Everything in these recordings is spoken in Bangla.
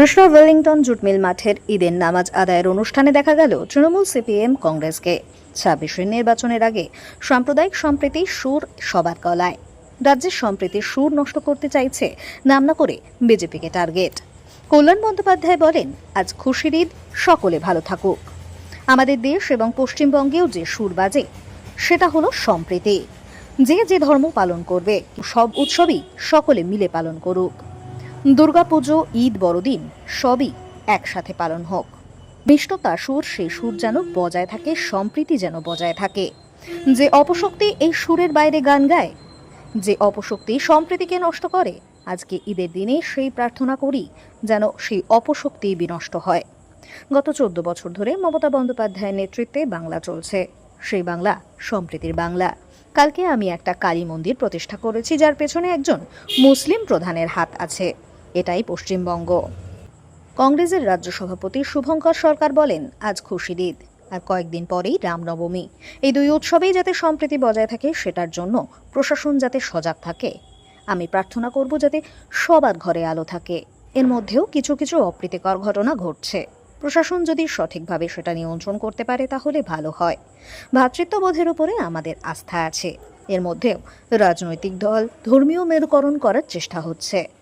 রুশরা ওয়েলিংটন জুট মিল মাঠের ঈদের নামাজ আদায়ের অনুষ্ঠানে দেখা গেল তৃণমূল সিপিএম কংগ্রেসকে। ছাব্বিশের নির্বাচনের আগে সাম্প্রদায়িক সম্প্রীতি সুর সবার গলায়। রাজ্যের সম্প্রীতির সুর নষ্ট করতে চাইছে নাম না করে বিজেপিকে টার্গেট। কল্যাণ বন্দ্যোপাধ্যায় বলেন, আজ খুশির ঈদ, সকলে ভালো থাকুক। আমাদের দেশ এবং পশ্চিমবঙ্গেও যে সুর বাজে, সেটা হলো সম্প্রীতি। যে যে ধর্ম পালন করবে, সব উৎসবই সকলে মিলে পালন করুক। দুর্গাপুজো, ঈদ বড়দিন, সবই একসাথে পালন হোক। মিষ্টতা সুর সেই সুর যেন বজায় থাকে, সম্প্রীতি যেন বজায় থাকে। যে অপশক্তি এই সুরের বাইরে গান গায়, যে অপশক্তি সম্প্রীতিকে নষ্ট করে, আজকে ঈদের দিনে সেই প্রার্থনা করি যেন সেই অপশক্তি বিনষ্ট হয়। গত চোদ্দ বছর ধরে মমতা বন্দ্যোপাধ্যায়ের নেতৃত্বে বাংলা চলছে। সেই বাংলা, সম্প্রীতির বাংলা। কালকে আমি একটা কালী মন্দির প্রতিষ্ঠা করেছি, যার পেছনে একজন মুসলিম প্রধানের হাত আছে। এটাই পশ্চিমবঙ্গ। কংগ্রেসের রাজ্য সভাপতি শুভঙ্কর সরকার বলেন, আজ খুশির ঈদ, আর কয়েকদিন পরেই রামনবমী। এই দুই উৎসবেই যাতে সম্প্রীতি বজায় থাকে, সেটার জন্য প্রশাসন যাতে সজাগ থাকে। আমি প্রার্থনা করব যাতে সবার ঘরে আলো থাকে। এর মধ্যেও কিছু কিছু অপ্রীতিকর ঘটনা ঘটছে। প্রশাসন যদি সঠিকভাবে সেটা নিয়ন্ত্রণ করতে পারে, তাহলে ভালো হয়। ভ্রাতৃত্ববোধের উপরে আমাদের আস্থা আছে। এর মধ্যেও রাজনৈতিক দল ধর্মীয় মেরুকরণ করার চেষ্টা হচ্ছে।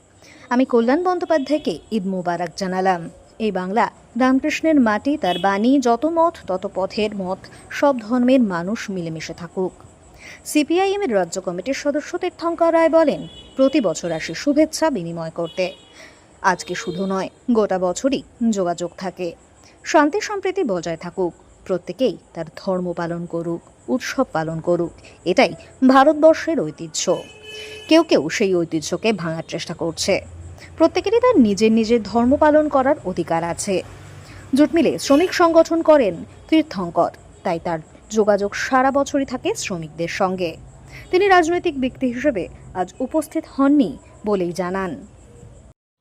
আমি কল্যাণ বন্দ্যোপাধ্যায়কে ঈদ মুবারক জানালাম। এই বাংলা রামকৃষ্ণের মাটি, তার বাণী, যত মত, তত পথের মত, সব ধর্মের মানুষ মিলেমিশে থাকুক। সিপিআইএম এর রাজ্য কমিটির সদস্য তীর্থঙ্কর রায় বলেন, প্রতি বছর আসে শুভেচ্ছা বিনিময় করতে। আজকে শুধু নয়, গোটা বছরই যোগাযোগ থাকে। শান্তি সম্প্রীতি বজায় থাকুক। প্রত্যেকেই তার ধর্ম পালন করুক, উৎসব পালন করুক, এটাই ভারতবর্ষের ঐতিহ্য। কেউ কেউ সেই ঐতিহ্যকে ভাঙার চেষ্টা করছে। প্রত্যেকেরই তার নিজের নিজের ধর্ম পালন করার অধিকার আছে। জোট মিলে শ্রমিক সংগঠন করেন তীর্থঙ্কর। তাই তার যোগাযোগ সারা বছরই থাকে শ্রমিকদের সঙ্গে। তিনি রাজনৈতিক ব্যক্তি হিসেবে আজ উপস্থিত হননি বলেই জানান।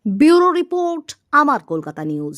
ব্যুরো রিপোর্ট, আমার কলকাতা নিউজ।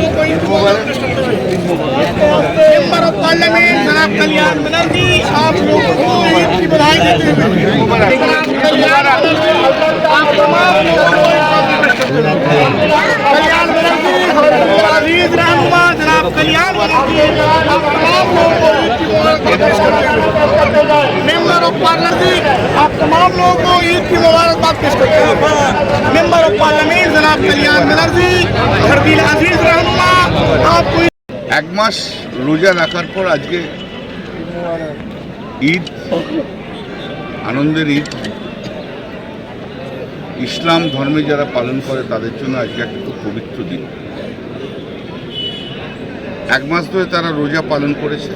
पार्लियामेंट जनाब कल्याण बनर्जी आप लोगों को ईद की बधाई देते हुए जनाब कल्याण बनर्जी आप तमाम लोगों को ईद की पेश करते हुए कल्याण बनर्जी अजीज रहनुमा जनाब कल्याण बनर्जी आप तमाम लोगों को ईद की मुबारक पेश करते हुए मेंबर ऑफ पार्लियामेंट आप तमाम लोगों को ईद की मुबारकबाद पेश करते हुए मेंबर ऑफ पार्लियामेंट जनाब कल्याण बनर्जी हरदिल अजीज रहनुमा आपको এক মাস রোজা রাখার পর আজকে ঈদ, আনন্দের ঈদ। ইসলাম ধর্মে যারা পালন করে, তাদের জন্য আজকে একটা খুব পবিত্র দিন। এক মাস ধরে তারা রোজা পালন করেছে।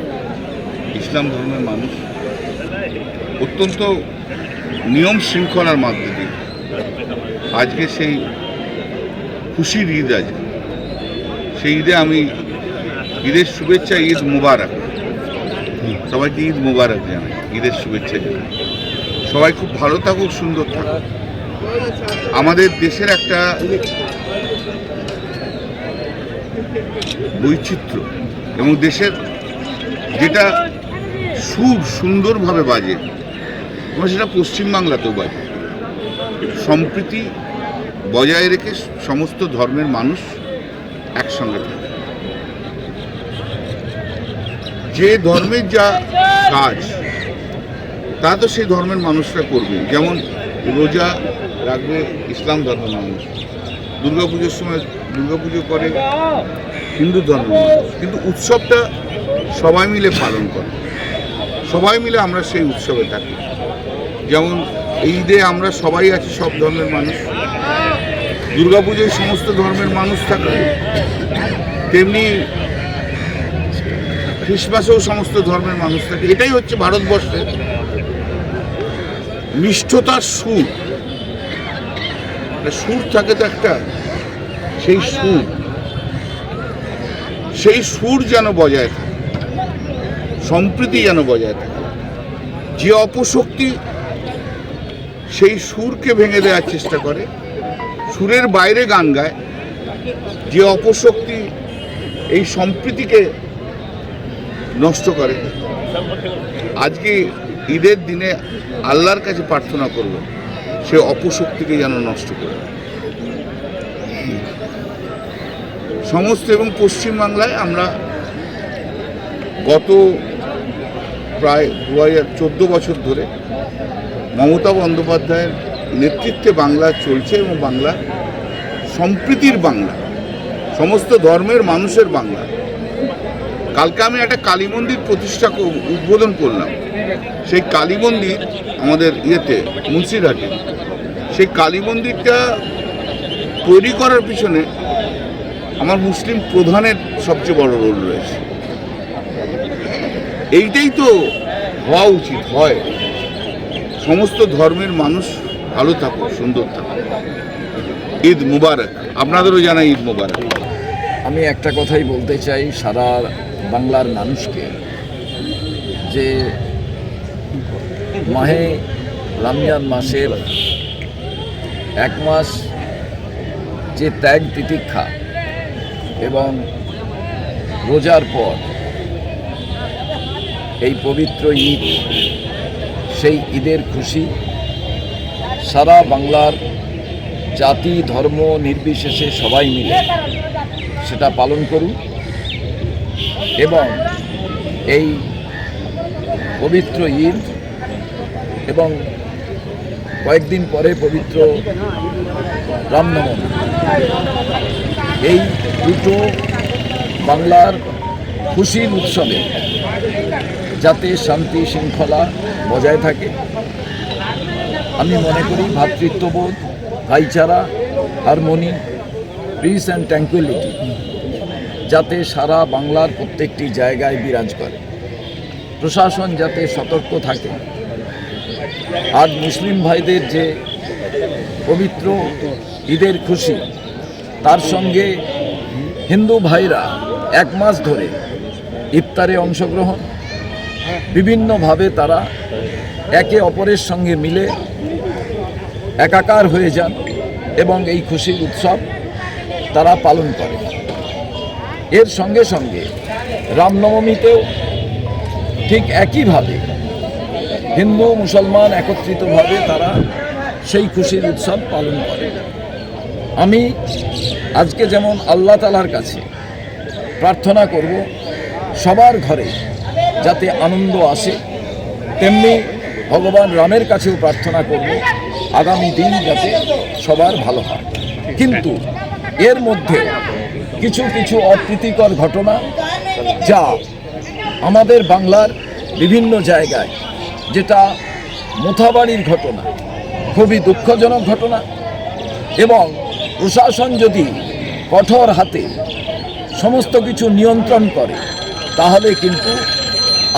ইসলাম ধর্মের মানুষ। অত্যন্ত নিয়ম শৃঙ্খলার মধ্যে দিয়ে আজকে সেই খুশির ঈদ আজকে। সেই ঈদে আমি ঈদের শুভেচ্ছা, ঈদ মুবারক। সবাইকে ঈদ মুবারক জানাই, ঈদের শুভেচ্ছা জানাই। সবাই খুব ভালো থাকুক, সুন্দর থাকুক। আমাদের দেশের একটা বৈচিত্র্য এবং দেশের যেটা সুর সুন্দরভাবে বাজে এবং সেটা পশ্চিমবাংলাতেও বাজে। সম্প্রীতি বজায় রেখে সমস্ত ধর্মের মানুষ একসঙ্গে থাকে যে ধর্মের যা কাজ, তা তো সেই ধর্মের মানুষরা করবে। যেমন রোজা রাখবে ইসলাম ধর্মের মানুষ। দুর্গাপুজোর সময় দুর্গাপুজো করে হিন্দু মানুষ। কিন্তু উৎসবটা সবাই মিলে পালন করে। সবাই মিলে আমরা সেই উৎসবে থাকি। যেমন ঈদে আমরা সবাই আছি সব ধর্মের মানুষ। দুর্গাপুজোয় সমস্ত ধর্মের মানুষ থাকে তেমনি খ্রিসমাসেও সমস্ত ধর্মের মানুষ থাকে। এটাই হচ্ছে ভারতবর্ষের নিষ্ঠতার সুর। সুর থাকে তো একটা, সেই সুর। সেই সুর যেন বজায় থাকে, সম্প্রীতি যেন বজায় থাকে। যে অপশক্তি সেই সুরকে ভেঙে দেওয়ার চেষ্টা করে, সুরের বাইরে গান গায়, যে অপশক্তি এই সম্প্রীতিকে নষ্ট করে। আজকে ঈদের দিনে আল্লাহর কাছে প্রার্থনা করব, সে অপশক্তিকে যেন নষ্ট করে সমস্ত এবং পশ্চিমবাংলায় আমরা গত প্রায় দু হাজার চোদ্দ বছর ধরে মমতা বন্দ্যোপাধ্যায়ের নেতৃত্বে বাংলা চলছে এবং বাংলা সম্প্রীতির বাংলা, সমস্ত ধর্মের মানুষের বাংলা। কালকে আমি একটা কালী মন্দির প্রতিষ্ঠা উদ্বোধন করলাম। সেই কালী মন্দির আমাদের ইয়েতে, মুন্সিরহাটে। সেই কালী মন্দিরটা তৈরি করার পিছনে আমার মুসলিম প্রধানের সবচেয়ে বড় রোল রয়েছে। এইটাই তো হওয়া উচিত, হয়। সমস্ত ধর্মের মানুষ ভালো থাকুক, সুন্দর থাকুক। ঈদ মুবারক। আপনাদেরও জানাই ঈদ মুবারক। আমি একটা কথাই বলতে চাই, সারা বাংলার মানুষকে যে মাহে রমজান মাসের এক মাস যে ত্যাগ তিতিক্ষা এবং রোজার পর এই পবিত্র ঈদ, সেই ঈদের খুশি সারা বাংলার জাতি, ধর্ম নির্বিশেষে সবাই মিলে সেটা পালন করুন। এবং এই পবিত্র ঈদ এবং কয়েকদিন পরে পবিত্র রামনবমী এই দুটো বাংলার খুশির উৎসবে যাতে শান্তি শৃঙ্খলা বজায় থাকে, আমি মনে করি ভ্রাতৃত্ববোধ ভাইচারা, হারমোনি পিস অ্যান্ড ট্যাঙ্কুইলিটি যাতে সারা বাংলার প্রত্যেকটি জায়গায় বিরাজ করে। প্রশাসন যাতে সতর্ক থাকে। আজ মুসলিম ভাইদের যে পবিত্র ঈদের খুশি, তার সঙ্গে হিন্দু ভাইরা এক মাস ধরে ইফতারে অংশগ্রহণ। বিভিন্নভাবে তারা একে অপরের সঙ্গে মিলে একাকার হয়ে যান এবং এই খুশির উৎসব তারা পালন করে। এর সঙ্গে সঙ্গে রামনবমীতেও ঠিক একইভাবে হিন্দু, মুসলমান একত্রিতভাবে তারা সেই খুশির উৎসব পালন করে। আমি আজকে যেমন আল্লাহ তালার কাছে প্রার্থনা করব, সবার ঘরে যাতে আনন্দ আসে, তেমনি ভগবান রামের কাছেও প্রার্থনা করব, আগামী দিন যাতে সবার ভালো হয়। কিন্তু এর মধ্যে কিছু কিছু অপ্রীতিকর ঘটনা যা আমাদের বাংলার বিভিন্ন জায়গায় যেটা মোথাবাড়ির ঘটনা, খুবই দুঃখজনক ঘটনা এবং প্রশাসন যদি কঠোর হাতে সমস্ত কিছু নিয়ন্ত্রণ করে, তাহলে কিন্তু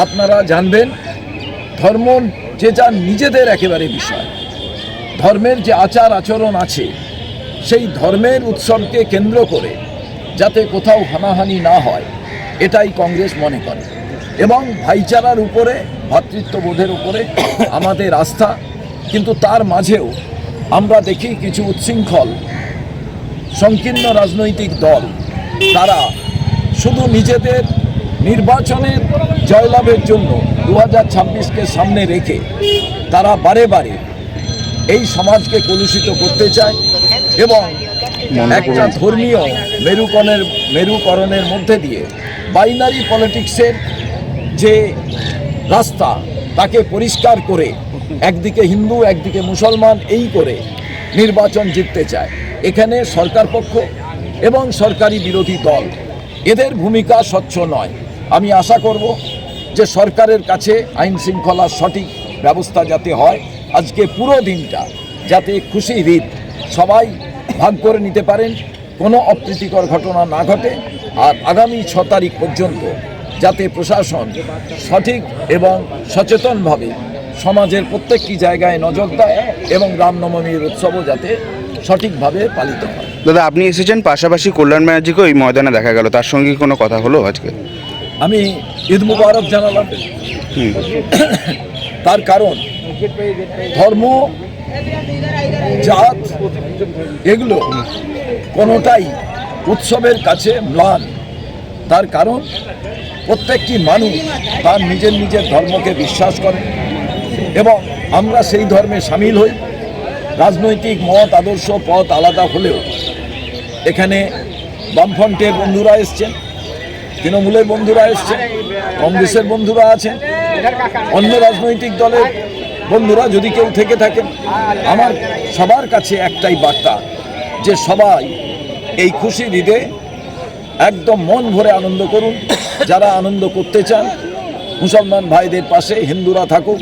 আপনারা জানবেন ধর্ম যে যার নিজেদের একেবারে বিষয়। ধর্মের যে আচার আচরণ আছে, সেই ধর্মের উৎসবকে কেন্দ্র করে যাতে কোথাও হানাহানি না হয়, এটাই কংগ্রেস মনে করে। এবং ভাইচারার উপরে ভ্রাতৃত্ববোধের উপরে আমাদের আস্থা, কিন্তু তার মাঝেও আমরা দেখি কিছু উচ্ছৃঙ্খল, সংকীর্ণ রাজনৈতিক দল। তারা শুধু নিজেদের নির্বাচনের জয়লাভের জন্য দু হাজার ছাব্বিশকে সামনে রেখে তারা বারে বারে এই সমাজকে কলুষিত করতে চায় এবং একটা ধর্মীয় মেরুকরণের মেরুকরণের মধ্যে দিয়ে বাইনারি পলিটিক্সের যে রাস্তা তাকে পরিষ্কার করে একদিকে হিন্দু একদিকে মুসলমান এই করে নির্বাচন জিততে চায়। এখানে সরকার পক্ষ এবং সরকারি বিরোধী দল এদের ভূমিকা স্বচ্ছ নয়। আমি আশা করব যে সরকারের কাছে আইন শৃঙ্খলার সঠিক ব্যবস্থা যাতে হয় আজকে পুরো দিনটা যাতে খুশি ঈদ সবাই ভাগ করে নিতে পারেন কোনো অপ্রীতিকর ঘটনা না ঘটে। আর আগামী ছ তারিখ পর্যন্ত যাতে প্রশাসন সঠিক এবং সচেতনভাবে সমাজের প্রত্যেকটি জায়গায় নজর দেয় এবং রামনবমীর উৎসবও যাতে সঠিকভাবে পালিত হয়। দাদা আপনি এসেছেন পাশাপাশি কল্যাণ ব্যানার্জিকে ওই ময়দানে দেখা গেল। তার সঙ্গে কোনো কথা হলো আজকে? আমি ঈদ মুবারক জানালাম। তার কারণ ধর্ম, জাত, এগুলো কোনোটাই উৎসবের কাছে ম্লান। তার কারণ প্রত্যেকটি মানুষ তার নিজের নিজের ধর্মকে বিশ্বাস করে এবং আমরা সেই ধর্মে সামিল হই। রাজনৈতিক মত, আদর্শ, পথ আলাদা হলেও এখানে বামফ্রন্টের বন্ধুরা এসছেন। তৃণমূলের বন্ধুরা এসছে, কংগ্রেসের বন্ধুরা আছে, অন্য রাজনৈতিক দলের বন্ধুরা যদি কেউ থেকে থাকেন আমার সবার কাছে একটাই বার্তা, যে সবাই এই খুশি ঈদে একদম মন ভরে আনন্দ করুন। যারা আনন্দ করতে চান, মুসলমান ভাইদের পাশে হিন্দুরা থাকুক,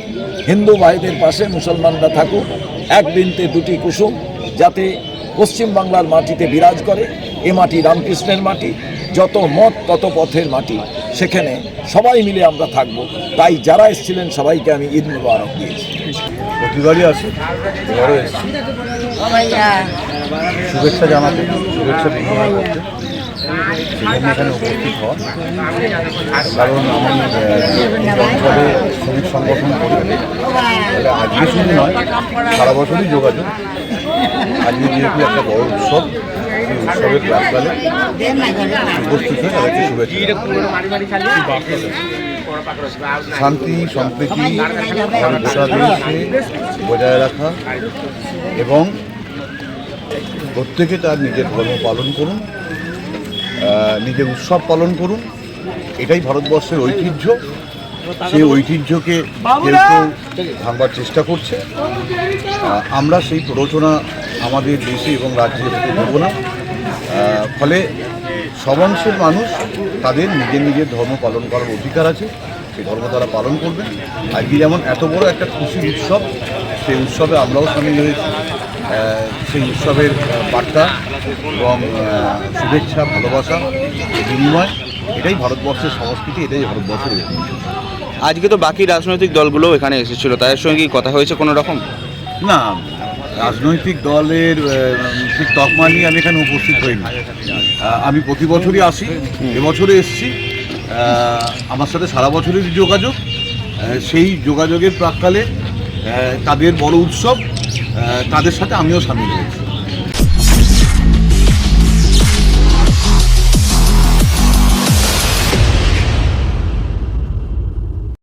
হিন্দু ভাইদের পাশে মুসলমানরা থাকুক এক বিনতে দুটি কুসুম, যাতে পশ্চিম বাংলার মাটিতে বিরাজ করে এ মাটি রামকৃষ্ণের মাটি যত মত তত পথের মাটি। সেখানে সবাই মিলে আমরা থাকব। তাই যারা এসেছিলেন সবাইকে আমি ঈদ মুবারক দিয়েছি। প্রতিবারই আসি এবারও এসেছি শুভেচ্ছা জানাতে শুভেচ্ছা বিনিময় করতে। সেজন্য এখানে উপস্থিত হওয়া। কারণ আমি অঞ্চলে শ্রমিক সংগঠন করি আজকে শুধু নয় সারা বছরই যোগাযোগ। আজকে যেহেতু একটা বড় উৎসব। উৎসবের প্রাককালে উপস্থিত হয়ে তাদেরকে শুভেচ্ছা শান্তি, সম্প্রীতি গোটা দেশে বজায় রাখা এবং প্রত্যেকে তার নিজের ধর্ম পালন করুন নিজের উৎসব পালন করুন। এটাই ভারতবর্ষের ঐতিহ্য। সেই ঐতিহ্যকে কেউ কেউ ভাঙবার চেষ্টা করছে। আমরা সেই প্ররোচনা আমাদের দেশে এবং রাজ্যে দেব না। ফলে সব অংশের মানুষ তাদের নিজের নিজের ধর্ম পালন করার অধিকার আছে সেই ধর্ম তারা পালন করবে। আজকে যেমন এত বড় একটা খুশির উৎসব সেই উৎসবে আমরাও সামিল হয়েছি। সেই উৎসবের বার্তা এবং শুভেচ্ছা ভালোবাসা বিনিময় এটাই ভারতবর্ষের সংস্কৃতি এটাই ভারতবর্ষের আজকে তো বাকি রাজনৈতিক দলগুলো এখানে এসেছিল তাদের সঙ্গে কি কথা হয়েছে কোনো রকম? না রাজনৈতিক দলের ঠিক তকমা নিয়ে আমি এখানে উপস্থিত হইনি। আমি প্রতি বছরই আসি এবছরে এসছি। আমার সাথে সারা বছরের যোগাযোগ। সেই যোগাযোগের প্রাককালে তাদের বড় উৎসব তাদের সাথে আমিও সামিল হয়েছি।